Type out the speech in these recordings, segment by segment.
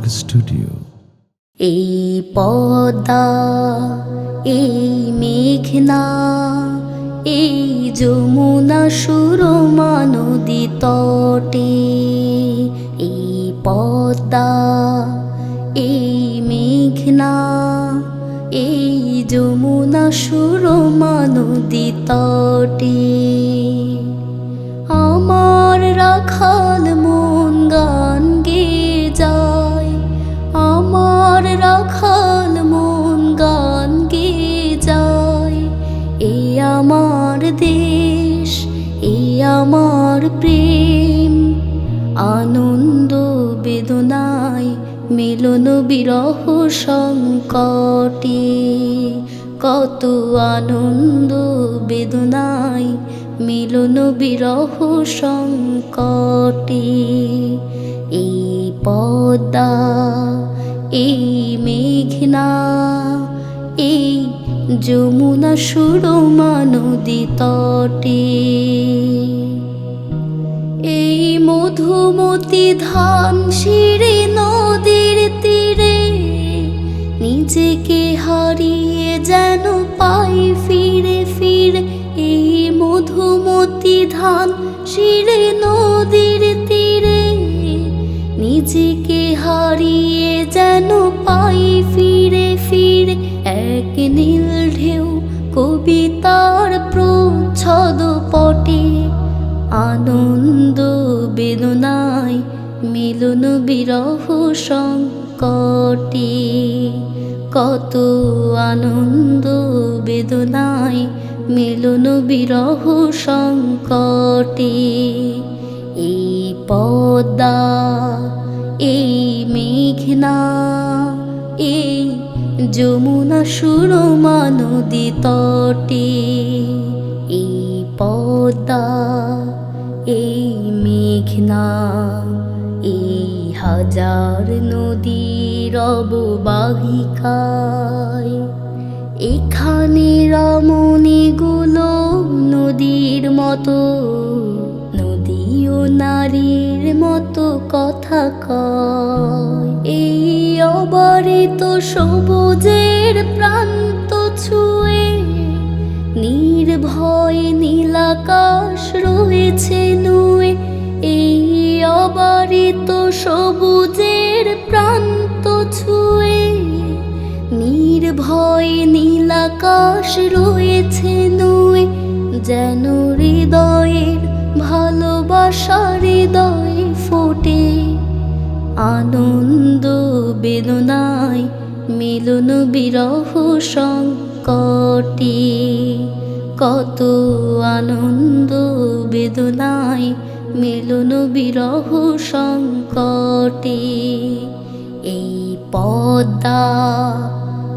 আলোক studio এই পদা, এই মেঘনা, এই যমুনা সুরমা নদী তটে। এই পদা, এই মেঘনা, এই যমুনা সুরমা নদী তটে। আমার রাখাল আমার প্রেম, আনন্দ, বেদনায় মিলন বিরহ সংকটে। কত আনন্দ, বেদনায় মিলন বিরহ সংকটে। এই পদ্মা, এই মেঘনা, এই যমুনা সুরমা নদী তটে। মধুমতি ধান শিরে নদীর তীরে, নিজেকে হারিয়ে যেন পাই ফিরে ফিরে। এই মধুমতি ধান শিরে নদীর তীরে, নিজেকে হারিয়ে যেন পাই ফিরে ফিরে। এক নীল ঢেউ কবিতার প্রচ্ছদ পটে। আনন্দ বেদনায় মিলন বিরহ সংকটে। কত আনন্দ বেদনায় মিলন বিরহ সংকটে। এই পদ্মা, এই মেঘনা, এই যমুনা সুরমা নদী তটে। এই পদ্মা মেঘনা এই হাজার নদীর অববাহিকায়, এখানে রমণীগুলো নদীর মতো নদী ও নারীর মতো কথা কয়। এই অবারিত সবুজের প্রান্ত ছুঁয়ে নির্ভয় নীলাকাশ রয়েছে এই অবারিত সবুজের প্রান্ত ছুঁয়ে নির্ভয় নীলাকাশ রয়েছে নুয়ে যেন হৃদয়ের ভালোবাসা হৃদয় ফোটে। আনন্দ বেদনায় মিলন বিরহ সংকটে। কত আনন্দ বেদনায় মিলন বিরহ সংকটে, এই পদ্মা,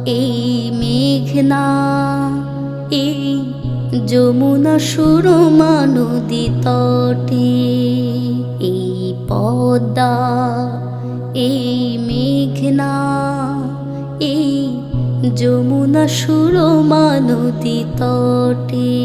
এই মেঘনা, এই যমুনা সুরমা নদী তটে, এই পদ্মা, এই মেঘনা, এই যমুনা সুরমা নদী তটে।